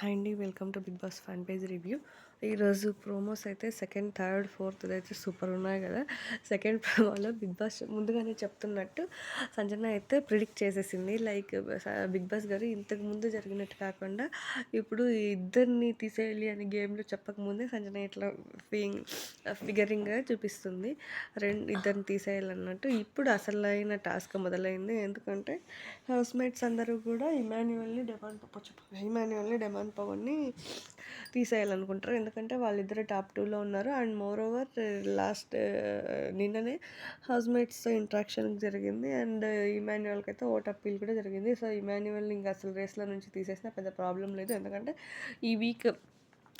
Hi అండి welcome to Bigg Boss fan page review ఈరోజు promos అయితే సెకండ్ థర్డ్ ఫోర్త్ అయితే సూపర్ ఉన్నాయి కదా. సెకండ్ ప్రోమోలో బిగ్ బాస్ ముందుగానే చెప్తున్నట్టు సంజన అయితే ప్రిడిక్ట్ చేసేసింది. లైక్ బిగ్ బాస్ గారు ఇంతకు ముందు జరిగినట్టు కాకుండా ఇప్పుడు ఇద్దరిని తీసేయాలి అని గేమ్లో చెప్పకముందే సంజన ఇట్లా ఫీయింగ్ ఫిగరింగ్గా చూపిస్తుంది. రెండు ఇద్దరిని తీసేయాలన్నట్టు. ఇప్పుడు అసలైన టాస్క్ మొదలైంది. ఎందుకంటే హౌస్ మేట్స్ అందరూ కూడా ఇమాన్యువల్ని డెమాండ్ ఇమాన్యువల్ని డెమాండ్ పవర్ని తీసేయాలనుకుంటారు. ఎందుకంటే ఎందుకంటే వాళ్ళిద్దరు టాప్ టూలో ఉన్నారు. అండ్ మోర్ ఓవర్ లాస్ట్ నిన్ననే హౌస్మేట్స్తో ఇంట్రాక్షన్ జరిగింది. అండ్ ఇమాన్యువల్కి అయితే ఓట్ అప్పీల్ కూడా జరిగింది. సో ఇమాన్యువల్ ఇంకా అసలు రేస్లో నుంచి తీసేసినా పెద్ద ప్రాబ్లం లేదు. ఎందుకంటే ఈ వీక్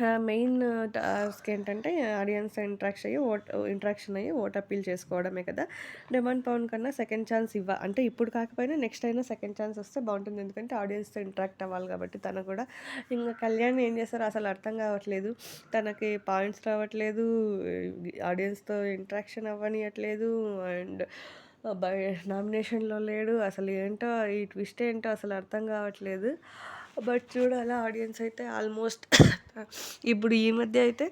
మెయిన్ టాస్క్ ఏంటంటే ఆడియన్స్ ఇంట్రాక్షన్ అయ్యి ఓట్ ఇంట్రాక్షన్ అయ్యి ఓట్ అప్పీల్ చేసుకోవడమే కదా. డిమాండ్ పవన్ కన్నా సెకండ్ ఛాన్స్ ఇవ్వ. అంటే ఇప్పుడు కాకపోయినా నెక్స్ట్ అయినా సెకండ్ ఛాన్స్ వస్తే బాగుంటుంది. ఎందుకంటే ఆడియన్స్తో ఇంట్రాక్ట్ అవ్వాలి కాబట్టి తను కూడా. ఇంకా కళ్యాణ్ ఏం చేస్తారో అసలు అర్థం కావట్లేదు. తనకి పాయింట్స్ రావట్లేదు. ఆడియన్స్తో ఇంట్రాక్షన్ అవ్వనియట్లేదు. అండ్ బై నామినేషన్లో లేడు. అసలు ఏంటో ఈ ట్విస్ట్ ఏంటో అసలు అర్థం కావట్లేదు. బట్ చూడాలా ఆడియన్స్ అయితే ఆల్మోస్ట్ ఇప్పుడు ఈ మధ్య అయితే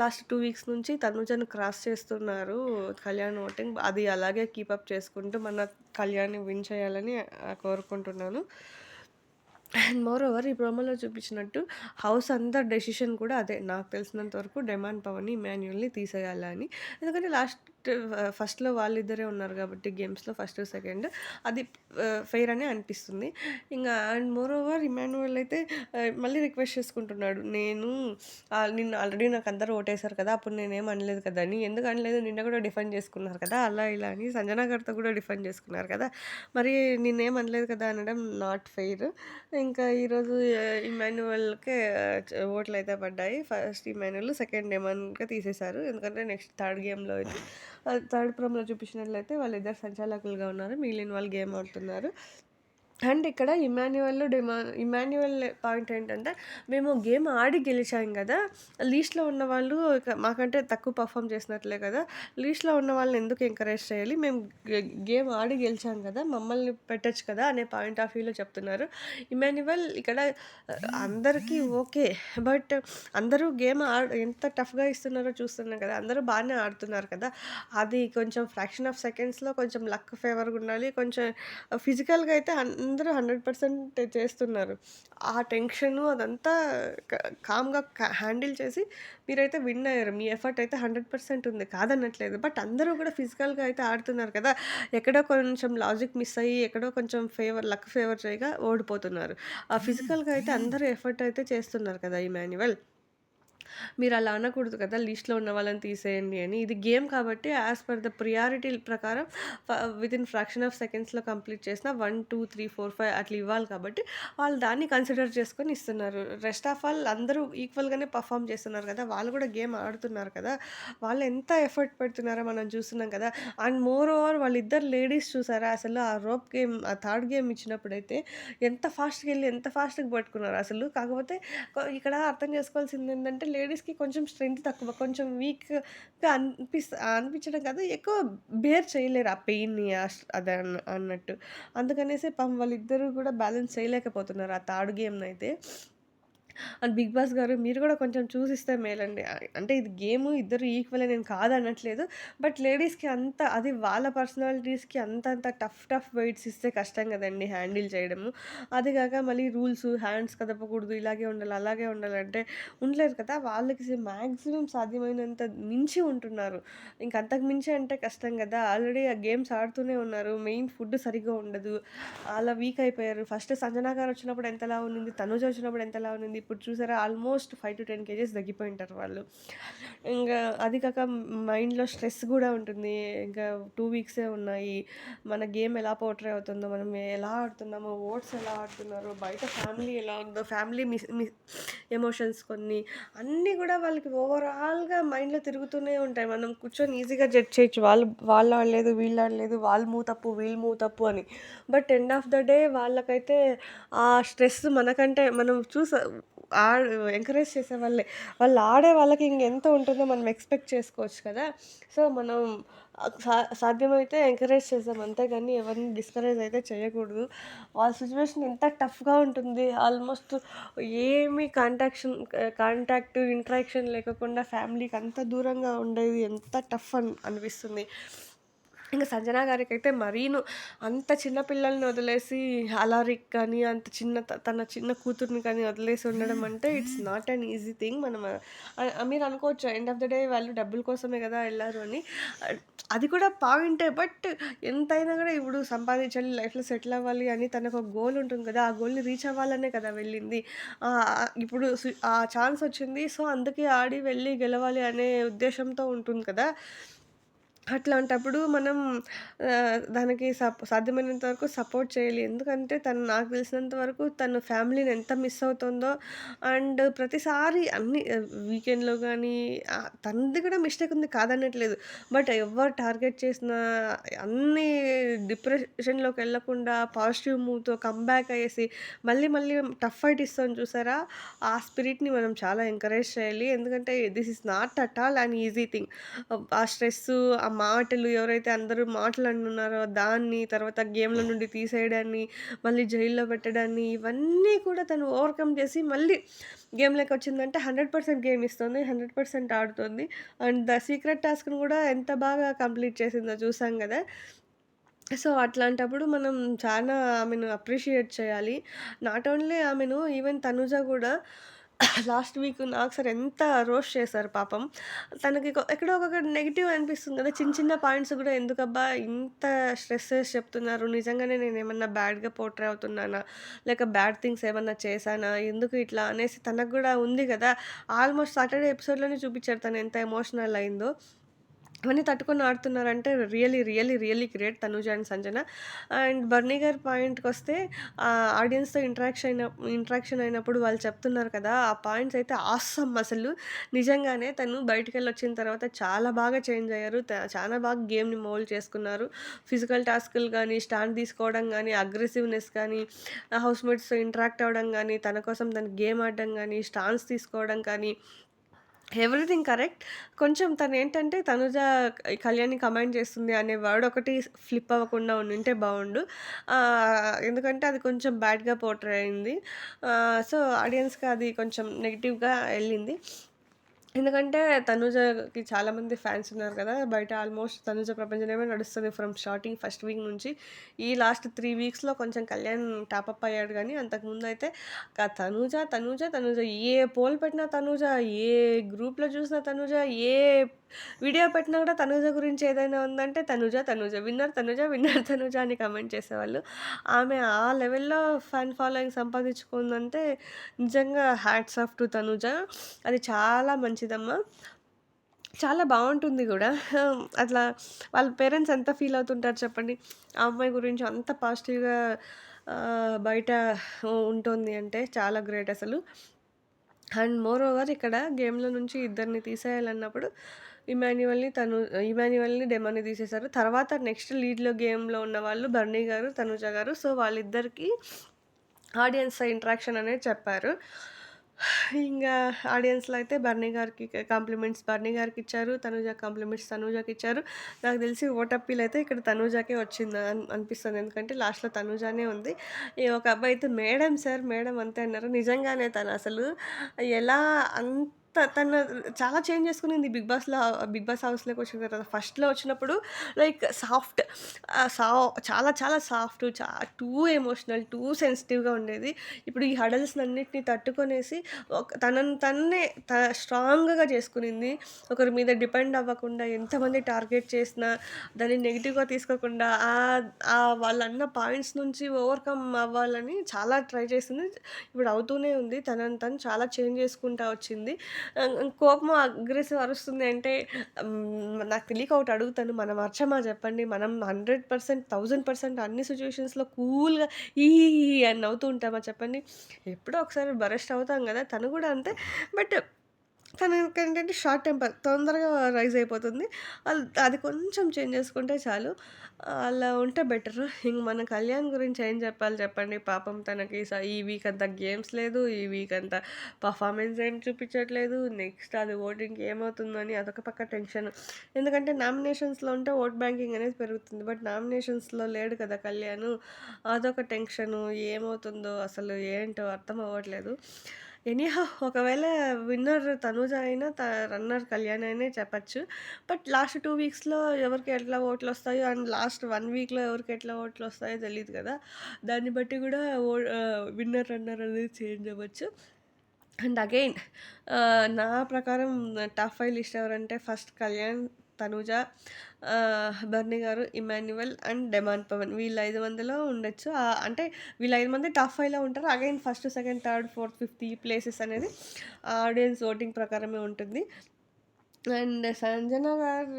లాస్ట్ టూ వీక్స్ నుంచి తనుజను క్రాస్ చేస్తున్నారు కళ్యాణ్ ఓటింగ్. అది అలాగే కీపప్ చేసుకుంటూ మన కళ్యాణ్ని విన్ చేయాలని కోరుకుంటున్నాను. అండ్ మోర్ ఓవర్ ఈ ప్రోమోలో చూపించినట్టు హౌస్ అంతా డెసిషన్ కూడా అదే. నాకు తెలిసినంత వరకు డెమాండ్ పవన్ మాన్యువల్ని తీసేయాలని ఎందుకంటే లాస్ట్ ఫస్ట్లో వాళ్ళిద్దరే ఉన్నారు కాబట్టి గేమ్స్లో ఫస్ట్ సెకండ్. అది ఫెయిర్ అని అనిపిస్తుంది. ఇంకా అండ్ మోర్ ఓవర్ ఇమాన్యువల్ అయితే మళ్ళీ రిక్వెస్ట్ చేసుకుంటున్నాడు. నేను నిన్ను ఆల్రెడీ నాకు అందరూ ఓటేశారు కదా అప్పుడు నేనేం అనలేదు కదా అని ఎందుకు అనలేదు? నిన్న కూడా డిఫెండ్ చేసుకున్నారు కదా అలా ఇలా అని సంజనా గారితో కూడా డిఫెండ్ చేసుకున్నారు కదా. మరి నిన్నేం అనలేదు కదా అనడం నాట్ ఫెయిర్. ఇంకా ఈరోజు ఇమాన్యువల్కే ఓట్లు అయితే పడ్డాయి. ఫస్ట్ ఇమాన్యువల్ సెకండ్ ఎమన్గా తీసేశారు. ఎందుకంటే నెక్స్ట్ థర్డ్ గేమ్లో అయితే థర్డ్ ప్రోమ్లో చూపించినట్లయితే వాళ్ళిద్దరు సంచాలకులుగా ఉన్నారు. మిగిలిన వాళ్ళు గేమ్ ఆడుతున్నారు. అండ్ ఇక్కడ ఇమాన్యువల్ డిమా ఇమాన్యువల్ పాయింట్ ఏంటంటే మేము గేమ్ ఆడి గెలిచాం కదా లీస్ట్లో ఉన్న వాళ్ళు మాకంటే తక్కువ పర్ఫామ్ చేసినట్లే కదా లీస్ట్లో ఉన్న వాళ్ళని ఎందుకు ఎంకరేజ్ చేయాలి? మేము గేమ్ ఆడి గెలిచాం కదా మమ్మల్ని పెట్టచ్చు కదా అనే పాయింట్ ఆఫ్ వ్యూలో చెప్తున్నారు. ఇమాన్యువల్ ఇక్కడ అందరికీ ఓకే బట్ అందరూ గేమ్ ఆడ ఎంత టఫ్గా ఇస్తున్నారో చూస్తున్నాం కదా అందరూ బాగానే ఆడుతున్నారు కదా అది కొంచెం ఫ్రాక్షన్ ఆఫ్ సెకండ్స్లో కొంచెం లక్ ఫేవర్గా ఉండాలి కొంచెం ఫిజికల్గా అయితే అందరూ హండ్రెడ్ పర్సెంట్ చేస్తున్నారు. ఆ టెన్షను అదంతా కామ్గా హ్యాండిల్ చేసి మీరైతే విన్ అయ్యారు. మీ ఎఫర్ట్ అయితే హండ్రెడ్ పర్సెంట్ ఉంది. కాదనట్లేదు. బట్ అందరూ కూడా ఫిజికల్గా అయితే ఆడుతున్నారు కదా. ఎక్కడో కొంచెం లాజిక్ మిస్ అయ్యి ఎక్కడో కొంచెం ఫేవర్ లక్ ఫేవర్ చేయగా ఓడిపోతున్నారు. ఆ ఫిజికల్గా అయితే అందరూ ఎఫర్ట్ అయితే చేస్తున్నారు కదా ఈ మాన్యువల్ మీరు అలా అనకూడదు కదా లిస్ట్లో ఉన్న వాళ్ళని తీసేయండి అని. ఇది గేమ్ కాబట్టి యాజ్ పర్ ద ప్రియారిటీ ప్రకారం విత్ ఇన్ ఫ్రాక్షన్ ఆఫ్ సెకండ్స్లో కంప్లీట్ చేసిన one two three four five అట్లా ఇవ్వాలి కాబట్టి వాళ్ళు దాన్ని కన్సిడర్ చేసుకొని ఇస్తున్నారు. రెస్ట్ ఆఫ్ ఆల్ అందరూ ఈక్వల్గానే పర్ఫామ్ చేస్తున్నారు కదా వాళ్ళు కూడా గేమ్ ఆడుతున్నారు కదా వాళ్ళు ఎంత ఎఫర్ట్ పెడుతున్నారో మనం చూస్తున్నాం కదా. అండ్ మోర్ ఓవర్ వాళ్ళిద్దరు లేడీస్ చూసారా అసలు ఆ రోప్ గేమ్ ఆ థర్డ్ గేమ్ ఇచ్చినప్పుడైతే ఎంత ఫాస్ట్గా వెళ్ళి ఎంత ఫాస్ట్గా పట్టుకున్నారు అసలు. కాకపోతే ఇక్కడ అర్థం చేసుకోవాల్సింది ఏంటంటే లేడీస్ లేడీస్కి కొంచెం స్ట్రెంగ్త్ తక్కువ. కొంచెం వీక్గా అనిపిస్త అనిపించడం కాదు ఎక్కువ బేర్ చేయలేరు ఆ పెయిన్ని అది అన్నట్టు. అందుకనేసి పాపం వాళ్ళిద్దరూ కూడా బ్యాలెన్స్ చేయలేకపోతున్నారు. ఆ థర్డ్ గేమ్ని అయితే అండ్ బిగ్ బాస్ గారు మీరు కూడా కొంచెం చూసిస్తే మేలండి. అంటే ఇది గేమ్ ఇద్దరు ఈక్వల్ నేను కాదనట్లేదు. బట్ లేడీస్కి అంత అది వాళ్ళ పర్సనాలిటీస్కి అంత అంత టఫ్ టఫ్ వెయిట్స్ ఇస్తే కష్టం కదండి హ్యాండిల్ చేయడము. అది కాక మళ్ళీ రూల్స్ హ్యాండ్స్ కదపకూడదు ఇలాగే ఉండాలి అలాగే ఉండాలంటే ఉండలేదు కదా. వాళ్ళకి మ్యాక్సిమం సాధ్యమైనంత మించి ఉంటున్నారు. ఇంకంతకు మించి అంటే కష్టం కదా. ఆల్రెడీ ఆ గేమ్స్ ఆడుతూనే ఉన్నారు. మెయిన్ ఫుడ్ సరిగ్గా ఉండదు. అలా వీక్ అయిపోయారు. ఫస్ట్ సంజనా గారు వచ్చినప్పుడు ఎంతలా ఉన్నింది? తనుజ వచ్చినప్పుడు ఎంతలా ఉన్నింది? ఇప్పుడు చూసారా almost five to ten KGs తగ్గిపోయి ఉంటారు వాళ్ళు. ఇంకా అది కాక మైండ్లో స్ట్రెస్ కూడా ఉంటుంది. ఇంకా టూ వీక్సే ఉన్నాయి. మన గేమ్ ఎలా పోర్ట్రే అవుతుందో మనం ఎలా ఆడుతున్నామో ఓట్స్ ఎలా ఆడుతున్నారో బయట ఫ్యామిలీ ఎలా ఉందో ఫ్యామిలీ మిస్ మిస్ ఎమోషన్స్ కొన్ని అన్నీ కూడా వాళ్ళకి ఓవరాల్గా మైండ్లో తిరుగుతూనే ఉంటాయి. మనం కూర్చొని ఈజీగా జడ్జ్ చేయొచ్చు. వాళ్ళు వాళ్ళు ఆడలేదు వీళ్ళు ఆడలేదు వాళ్ళు మూ తప్పు వీళ్ళు మూ తప్పు అని. But end of the day వాళ్ళకైతే ఆ స్ట్రెస్ మనకంటే మనం చూసా ఆడ్ ఎంకరేజ్ చేసేవాళ్ళే. వాళ్ళు ఆడే వాళ్ళకి ఇంకెంత ఉంటుందో మనం ఎక్స్‌పెక్ట్ చేసుకోవచ్చు కదా! సో, మనం సా సాధ్యమైతే ఎంకరేజ్ చేద్దాం. అంతేగాని ఎవరిని డిస్కరేజ్ అయితే చేయకూడదు. వాళ్ళ సిచ్యువేషన్ ఎంత టఫ్‌గా ఉంటుంది. ఆల్మోస్ట్ ఏమి కాంటాక్షన్ కాంటాక్ట్, ఇంటరాక్షన్ లేకుండా ఫ్యామిలీకి అంత దూరంగా ఉండేది ఎంత టఫ్ అని అనిపిస్తుంది. ఇంక సంజన అయితే మరీను అంత చిన్న పిల్లల్ని వదిలేసి అలారిక్ కానీ, అంత చిన్న తన చిన్న కూతురిని కానీ వదిలేసి ఉండడం అంటే it's not an easy thing. మనం మీరు అనుకోవచ్చు ఎండ్ ఆఫ్ ద డే వాళ్ళు డబ్బుల కోసమే కదా వెళ్ళారు అని. అది కూడా పాయింటే. బట్ ఎంతైనా కూడా ఇప్పుడు సంపాదించాలి, లైఫ్‌లో సెటిల్ అవ్వాలి అని తనకు ఒక గోల్ ఉంటుంది కదా! ఆ గోల్‌ని రీచ్ అవ్వాలనే కదా వెళ్ళింది. ఇప్పుడు ఆ ఛాన్స్ వచ్చింది. సో, అందుకే ఆడి వెళ్ళి గెలవాలి అనే ఉద్దేశంతో ఉంటుంది కదా! అట్లాంటప్పుడు మనం దానికి సప్ సాధ్యమైనంత వరకు సపోర్ట్ చేయాలి. ఎందుకంటే తను నాకు తెలిసినంత వరకు తను ఫ్యామిలీని ఎంత మిస్ అవుతుందో అండ్ ప్రతిసారి అన్ని వీకెండ్‌లో కానీ తనది కూడా మిస్టేక్ ఉంది కాదనట్లేదు. బట్ ఎవ్వరు టార్గెట్ చేసిన అన్నీ డిప్రెషన్‌లోకి వెళ్ళకుండా పాజిటివ్ మూవ్‌తో కమ్‌బ్యాక్ అయ్యేసి మళ్ళీ మళ్ళీ టఫ్ ఫైట్ ఇస్తాం చూసారా? ఆ స్పిరిట్‌ని మనం చాలా ఎంకరేజ్ చేయాలి. ఎందుకంటే this is not at all an easy thing. ఆ స్ట్రెస్ ఆ మాటలు ఎవరైతే అందరూ మాటలు అంటున్నారో దాన్ని, తర్వాత గేమ్ల నుండి తీసేయడాన్ని, మళ్ళీ జైల్‌లో పెట్టడాన్ని ఇవన్నీ కూడా తను ఓవర్‌కమ్ చేసి మళ్ళీ గేమ్‌లోకి వచ్చిందంటే 100% గేమ్ ఇస్తుంది. 100% ఆడుతుంది. అండ్ ద సీక్రెట్ టాస్క్‌ని కూడా ఎంత బాగా కంప్లీట్ చేసిందో చూసాం కదా సో, అట్లాంటప్పుడు మనం చాలా ఆమెను అప్రిషియేట్ చేయాలి. నాట్ ఓన్లీ ఆమెను ఈవెన్ తనుజ కూడా లాస్ట్ వీక్ నాకు సార్ ఎంత రోస్ట్ చేశారు పాపం. తనకి ఎక్కడో ఒక నెగిటివ్ అనిపిస్తుంది కదా! చిన్న చిన్న పాయింట్స్ కూడా ఎందుకబ్బా ఇంత స్ట్రెస్ చెప్తున్నారు. నిజంగానే నేను ఏమన్నా బ్యాడ్‌గా పోర్ట్రే అవుతున్నానా? లేక బ్యాడ్ థింగ్స్ ఏమన్నా చేశానా? ఎందుకు ఇట్లా అనేసి తనకు కూడా ఉంది కదా ఆల్మోస్ట్ సాటర్‌డే ఎపిసోడ్‌లోనే చూపించారు తను ఎంత ఎమోషనల్ అయిందో. అవన్నీ తట్టుకొని ఆడుతున్నారంటే really really really great Tanuja and Sanjana. And Bharani గారి పాయింట్కి వస్తే ఆడియన్స్‌తో ఇంటరాక్షన్ అయిన ఇంటరాక్షన్ అయినప్పుడు వాళ్ళు చెప్తున్నారు కదా! ఆ పాయింట్స్ అయితే ఆసమ్ అసలు. నిజంగానే తను బయటికి వెళ్ళి వచ్చిన తర్వాత చాలా బాగా చేంజ్ అయ్యారు. చాలా బాగా గేమ్‌ని మోల్డ్ చేసుకున్నారు. ఫిజికల్ టాస్కులు కానీ స్టాండ్ తీసుకోవడం కానీ అగ్రెసివ్‌నెస్ కానీ, హౌస్‌మేట్స్‌తో ఇంటరాక్ట్ అవ్వడం కానీ తన కోసం తను గేమ్ ఆడడం కానీ స్టాన్స్ తీసుకోవడం కానీ ఎవ్రీథింగ్ కరెక్ట్. కొంచెం తను ఏంటంటే తనుజ కళ్యాణ్‌ని కమాండ్ చేస్తుంది అనే వర్డ్ ఒకటి ఫ్లిప్ అవ్వకుండా ఉంటే బాగుండు ఎందుకంటే అది కొంచెం బ్యాడ్‌గా పోర్ట్రే అయింది. సో, ఆడియన్స్‌కి అది కొంచెం నెగిటివ్గా వెళ్ళింది ఎందుకంటే తనుజకి చాలామంది ఫ్యాన్స్ ఉన్నారు కదా! బయట ఆల్మోస్ట్ తనుజ ప్రపంచమే నడుస్తుంది ఫ్రమ్ స్టార్టింగ్ ఫస్ట్ వీక్ నుంచి. ఈ లాస్ట్ త్రీ వీక్స్‌లో కొంచెం కళ్యాణ్ టాపప్ అయ్యాడు కానీ అంతకుముందు అయితే తనుజ తనుజ తనుజ ఏ పోల్ పెట్టినా తనుజ ఏ గ్రూప్‌లో చూసినా తనుజ ఏ వీడియో పెట్టినా కూడా తనుజ గురించి ఏదైనా ఉందంటే తనుజ తనుజ విన్నర్ తనుజ విన్నర్ తనుజ అని కమెంట్ చేసేవాళ్ళు. ఆమె ఆ లెవెల్‌లో ఫ్యాన్ ఫాలోయింగ్ సంపాదించుకుందంటే నిజంగా హ్యాట్స్ ఆఫ్ టు తనుజ అది చాలా మంచిది మంచిదమ్మా. చాలా బాగుంటుంది కూడా అట్లా వాళ్ళ పేరెంట్స్ ఎంత ఫీల్ అవుతుంటారు చెప్పండి. ఆ అమ్మాయి గురించి అంత పాజిటివ్‌గా బయట ఉంటుంది అంటే చాలా గ్రేట్ అసలు. అండ్ మోర్ ఓవర్ ఇక్కడ గేమ్‌లో నుంచి ఇద్దరిని తీసేయాలన్నప్పుడు ఇమాన్యువల్ని తను ఇమాన్యువల్ని డెమాని తీసేశారు. తర్వాత నెక్స్ట్ లీడ్‌లో గేమ్‌లో ఉన్న వాళ్ళు బర్నీ గారు, తనుజ గారు. సో, వాళ్ళిద్దరికీ ఆడియన్స్ ఇంటరాక్షన్ అనేది చెప్పారు. ఇంకా ఆడియన్స్‌లో అయితే బర్నీ గారికి కాంప్లిమెంట్స్ బర్నీ గారికిచ్చారు. తనుజ కాంప్లిమెంట్స్ తనూజకిచ్చారు. నాకు తెలిసి ఓట్ అప్పీల్ అయితే ఇక్కడ తనూజకే వచ్చింది అని అనిపిస్తుంది. ఎందుకంటే లాస్ట్‌లో తనుజానే ఉంది. ఈ ఒక అబ్బాయి అయితే మేడం సార్, మేడం అంతే అన్నారు. నిజంగానే తను అసలు ఎలా అంత తను చాలా చేంజ్ చేసుకునింది బిగ్ బాస్‌లో బిగ్ బాస్ హౌస్‌లోకి వచ్చిన తర్వాత. ఫస్ట్‌లో వచ్చినప్పుడు లైక్ సాఫ్ట్ సా చాలా చాలా సాఫ్ట్ చా టూ ఎమోషనల్, టూ సెన్సిటివ్‌గా ఉండేది. ఇప్పుడు ఈ హడల్స్‌నన్నిటిని తట్టుకొనేసి ఒక తనని తన్నే త స్ట్రాంగ్‌గా చేసుకునింది. ఒకరి మీద డిపెండ్ అవ్వకుండా ఎంతమంది టార్గెట్ చేసినా దాన్ని నెగిటివ్గా తీసుకోకుండా ఆహ్, వాళ్ళన్న పాయింట్స్ నుంచి ఓవర్‌కమ్ అవ్వాలని చాలా ట్రై చేసింది. ఇప్పుడు అవుతూనే ఉంది. తనని తను చాలా చేంజ్ చేసుకుంటా వచ్చింది. కోపం అగ్రెసివ్ అరుస్తుంది అంటే నాకు తెలియక ఒకటి అడుగుతాను. మనం అరచమా చెప్పండి? మనం 100%, 1000% అన్ని సిచ్యువేషన్స్లో కూల్‌గా ఈ అని నవ్వుతూ ఉంటామా చెప్పండి? ఎప్పుడో ఒకసారి బరెస్ట్ అవుతాం కదా తను కూడా అంతే. బట్ తనకి ఏంటంటే షార్ట్ టెంపర్ తొందరగా రైజ్ అయిపోతుంది. అల్ అది కొంచెం చేంజ్ చేసుకుంటే చాలు. అలా ఉంటే బెటర్ ఇంక మన కళ్యాణ్ గురించి ఏం చెప్పాలి చెప్పండి. పాపం తనకి స ఈ వీక్ అంతా గేమ్స్ లేదు. ఈ వీక్ అంతా పర్ఫార్మెన్స్ ఏం చూపించట్లేదు. నెక్స్ట్ అది ఓటింగ్‌కి ఏమవుతుందో అని అదొక పక్క టెన్షన్. ఎందుకంటే నామినేషన్స్‌లో ఉంటే ఓట్ బ్యాంకింగ్ అనేది పెరుగుతుంది. బట్ నామినేషన్స్‌లో లేడు కదా కళ్యాణ్ అదొక టెన్షను. ఏమవుతుందో అసలు ఏంటో అర్థం అవ్వట్లేదు. ఎనీహా ఒకవేళ విన్నర్ తనూజ అయినా, త రన్నర్ కళ్యాణ్ అనే చెప్పచ్చు. బట్ లాస్ట్ టూ వీక్స్‌లో ఎవరికి ఎట్లా ఓట్లు వస్తాయో అండ్ లాస్ట్ వన్ వీక్‌లో ఎవరికి ఎట్లా ఓట్లు వస్తాయో తెలియదు కదా! దాన్ని బట్టి కూడా ఓ విన్నర్, రన్నర్ అనేది చేంజ్ అవ్వచ్చు. అండ్ అగైన్ నా ప్రకారం టాప్ 5 లిస్ట్ ఎవరంటే ఫస్ట్ కళ్యాణ్, తనూజ, బర్నీ గారు, ఇమాన్యువల్ అండ్ డెమాన్ పవన్. వీళ్ళ 5 మందిలో ఉండొచ్చు. అంటే వీళ్ళ ఐదు మంది టాప్ 5లో ఉంటారు. Again first, second, third, fourth, fifth ఈ ప్లేసెస్ అనేది ఆడియన్స్ ఓటింగ్ ప్రకారమే ఉంటుంది. అండ్ సంజన గారు,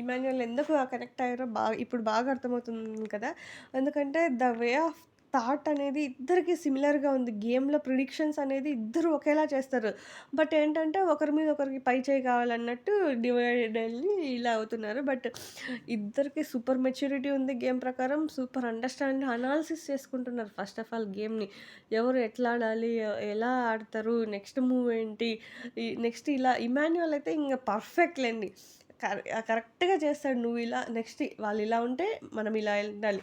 ఇమాన్యువల్ ఎందుకు కనెక్ట్ అయ్యారో బాగా ఇప్పుడు బాగా అర్థమవుతుంది కదా! ఎందుకంటే ద వే ఆఫ్ థాట్ అనేది ఇద్దరికి సిమిలర్‌గా ఉంది. గేమ్‌లో ప్రిడిక్షన్స్ అనేది ఇద్దరు ఒకేలా చేస్తారు. బట్ ఏంటంటే ఒకరి మీద ఒకరికి పై చేయి కావాలన్నట్టు డివైడ్ అయ్యి ఇలా అవుతున్నారు. బట్ ఇద్దరికి సూపర్ మెచ్యూరిటీ ఉంది గేమ్ ప్రకారం. సూపర్ అండర్‌స్టాండ్ అనాలిసిస్ చేసుకుంటున్నారు ఫస్ట్ ఆఫ్ ఆల్ గేమ్‌ని. ఎవరు ఎట్లా ఆడాలి? ఎలా ఆడతారు? నెక్స్ట్ మూవ్ ఏంటి? నెక్స్ట్ ఇలా ఇమాన్యువల్ అయితే ఇంకా పర్ఫెక్ట్ లెండి. కరెక్ట్‌గా చేస్తాడు. నువ్వు ఇలా నెక్స్ట్ వాళ్ళు ఇలా ఉంటే మనం ఇలా ఉండాలి.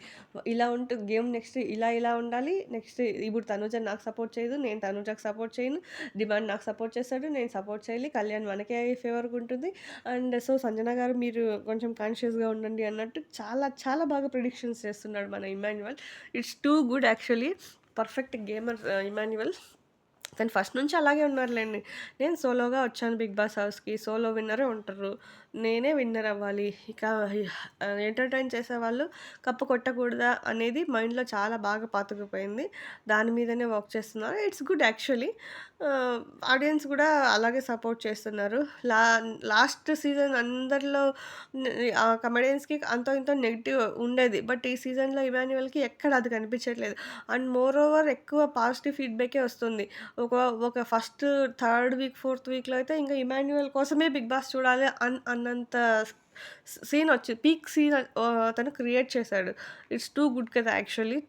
ఇలా ఉంటే గేమ్ నెక్స్ట్ ఇలా ఇలా ఉండాలి. నెక్స్ట్ ఇప్పుడు తనుజ నాకు సపోర్ట్ చేయదు. నేను తనుజకు సపోర్ట్ చేయను. డిమాండ్ నాకు సపోర్ట్ చేస్తాడు. నేను సపోర్ట్ చేయాలి. కళ్యాణ్ మనకే ఫేవర్‌గా ఉంటుంది. అండ్ సో సంజన గారు మీరు కొంచెం కాన్షియస్‌గా ఉండండి అన్నట్టు చాలా చాలా బాగా ప్రిడిక్షన్స్ చేస్తున్నాడు మన Emmanuel it's too good actually. Perfect gamer Emmanuel తను ఫస్ట్ నుంచి అలాగే ఉన్నారులేండి నేను సోలోగా వచ్చాను బిగ్ బాస్ హౌస్‌కి. సోలో విన్నరే ఉంటారు. నేనే విన్నర్ అవ్వాలి. ఇక ఎంటర్‌టైన్ చేసేవాళ్ళు కప్పు కొట్టకూడదా అనేది మైండ్‌లో చాలా బాగా పాతుకుపోయింది. దాని మీదనే వర్క్ చేస్తున్నారు. It's good actually. ఆడియన్స్ కూడా అలాగే సపోర్ట్ చేస్తున్నారు. లా లాస్ట్ సీజన్ అందరిలో ఆ కమెడియన్స్‌కి అంతో ఇంతో నెగిటివ్ ఉండేది. బట్ ఈ సీజన్‌లో ఇమాన్యువల్కి ఎక్కడ అది కనిపించట్లేదు. అండ్ మోర్ ఓవర్ ఎక్కువ పాజిటివ్ ఫీడ్‌బ్యాకే వస్తుంది. ఒక ఒక ఫస్ట్ థర్డ్ వీక్, ఫోర్త్ వీక్‌లో అయితే ఇంకా ఇమాన్యువల్ కోసమే బిగ్ బాస్ చూడాలి అన్ ఉన్నంత సీన్ వచ్చి పీక్ సీన్ తను క్రియేట్ చేశాడు. ఇట్స్ టూ గుడ్ కదా యాక్చువల్లీ.